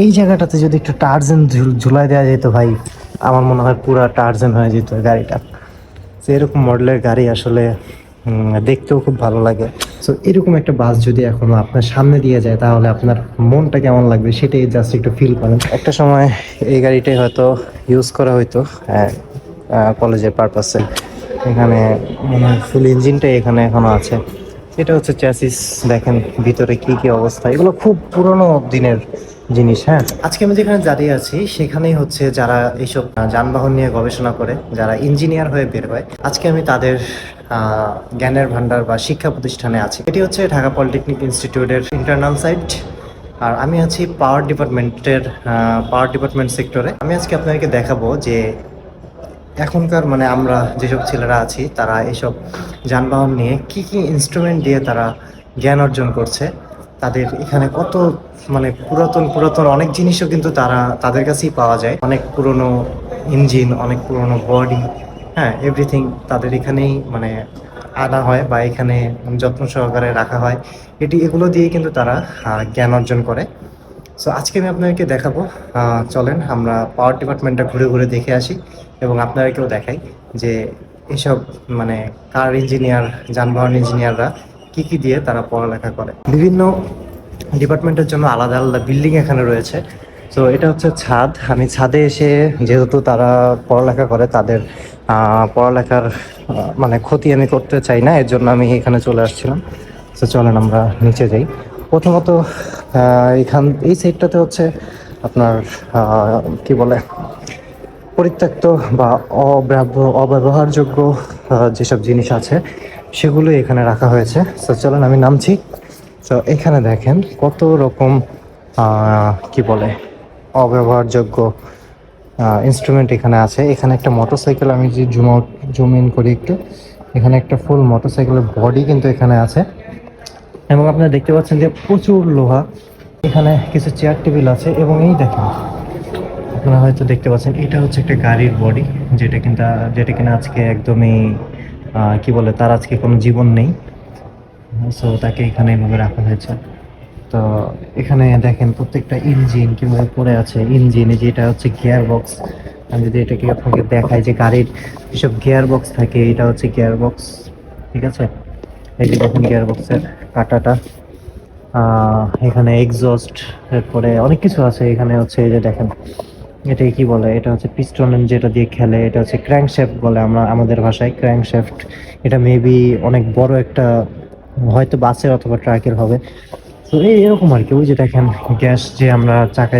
এই জায়গাটাতে যদি একটু টার্জেন ঝুলাই দেওয়া যেত ভাই, আমার মনে হয় পুরা টার্জেন হয়ে যেত গাড়িটা। তো এরকম মডেলের গাড়ি আসলে দেখতেও খুব ভালো লাগে। সো এরকম একটা বাস যদি এখন আপনার সামনে দিয়ে যায়, তাহলে আপনার মনটা কেমন লাগবে সেটাই জাস্ট একটু ফিল করেন। একটা সময় এই গাড়িটাই হয়তো ইউজ করা হইতো কলেজের পারপাসে এখানে মনে হয় ফুল ইঞ্জিনটাই এখানে এখনও আছে। এটা হচ্ছে চ্যাসিস দেখেন ভিতরে কি কি অবস্থা। এগুলো খুব পুরনো দিনের জিনিস হ্যাঁ? আজকে আমি যেখানে দাঁড়িয়ে আছি, সেখানেই হচ্ছে যারা এইসব যানবাহন নিয়ে গবেষণা করে, যারা ইঞ্জিনিয়ার হয়ে বের হয়, আজকে আমি তাদের জ্ঞানের ভান্ডার বা শিক্ষা প্রতিষ্ঠানে আছি। এটি হচ্ছে ঢাকা পলিটেকনিক ইনস্টিটিউটের ইন্টারনাল সাইট আর আমি আছি পাওয়ার ডিপার্টমেন্টের পাওয়ার ডিপার্টমেন্ট সেক্টরে আমি আজকে আপনাদেরকে দেখাবো যে এখনকার মানে আমরা যেসব ছেলেরা আছি, তারা এইসব যানবাহন নিয়ে কি কি ইনস্ট্রুমেন্ট দিয়ে তারা জ্ঞান অর্জন করছে, তাদের এখানে কত মানে পুরাতন পুরাতন অনেক জিনিসও কিন্তু তারা, তাদের কাছেই পাওয়া যায়। অনেক পুরনো ইঞ্জিন অনেক পুরনো বডি হ্যাঁ এভরিথিং তাদের এখানেই মানে আনা হয় বা এখানে যত্ন সহকারে রাখা হয়। এটি এগুলো দিয়ে কিন্তু তারা জ্ঞান অর্জন করে। সো আজকে আমি আপনাদেরকে দেখাবো চলেন আমরা পাওয়ার ডিপার্টমেন্টটা ঘুরে ঘুরে দেখে আসি এবং আপনাদেরকেও দেখাই যে এসব মানে কার ইঞ্জিনিয়ার যানবাহন ইঞ্জিনিয়াররা কি কি দিয়ে তারা পড়ালেখা করে। বিভিন্ন ডিপার্টমেন্টের জন্য আলাদা আলাদা বিল্ডিং এখানে রয়েছে। তো এটা হচ্ছে ছাদ। আমি ছাদে এসে যেহেতু তারা পড়ালেখা করে, তাদের পড়ালেখার মানে ক্ষতি আমি করতে চাই না, এর জন্য আমি এখানে চলে আসছিলাম। তো চলেন আমরা নিচে যাই। প্রথমত এখান, এই সাইডটাতে হচ্ছে আপনার কি বলে, পরিত্যক্ত বা অব্যব অব্যবহারযোগ্য যেসব জিনিস আছে, সেগুলো এখানে রাখা হয়েছে। তো চলেন আমি নামছি। তো এখানে দেখেন কত রকম কি বলে, অব্যবহারযোগ্য ইনস্ট্রুমেন্ট এখানে আছে। এখানে একটা মোটরসাইকেল আমি যে জুম আউট জুম ইন করি একটু। এখানে একটা ফুল মোটরসাইকেলের বডি কিন্তু এখানে আছে। এবং আপনারা দেখতে পাচ্ছেন যে প্রচুর লোহা। এখানে কিছু চেয়ার টেবিল আছে এবং এই দেখেন, আপনারা হয়তো দেখতে পাচ্ছেন, এটা হচ্ছে একটা গাড়ির বডি যেটা কিন্তু, যেটা কিনা আজকে একদমই কি বলে, তার আজকে কোনো জীবন নেই। সো তাকে এখানে এভাবে রাখা হয়েছে। তো, এখানে দেখেন প্রত্যেকটা ইঞ্জিন কীভাবে পড়ে আছে। ইঞ্জিন যেটা হচ্ছে গিয়ার বক্স আমি যদি এটাকে আপনাকে দেখাই যে গাড়ির যেসব গিয়ার বক্স থাকে, এটা হচ্ছে গিয়ার বক্স ঠিক আছে? এই যে দেখুন গিয়ার বক্সের কাটাটা এখানে এক্সস্ট এরপরে অনেক কিছু আছে, এখানে হচ্ছে এই যে দেখেন এটা কি বলে? এটা হচ্ছে পিস্টন যেটা দিয়ে খেলে, এটা হচ্ছে ক্র্যাঙ্ক বলে আমরা, আমাদের ভাষায় ক্র্যাঙ্ক এটা মেবি অনেক বড় একটা, হয়তো বাসের অথবা ট্রাকের হবে। তো এই এরকম আর কি, ওই যে দেখেন গ্যাস যে আমরা চাকায়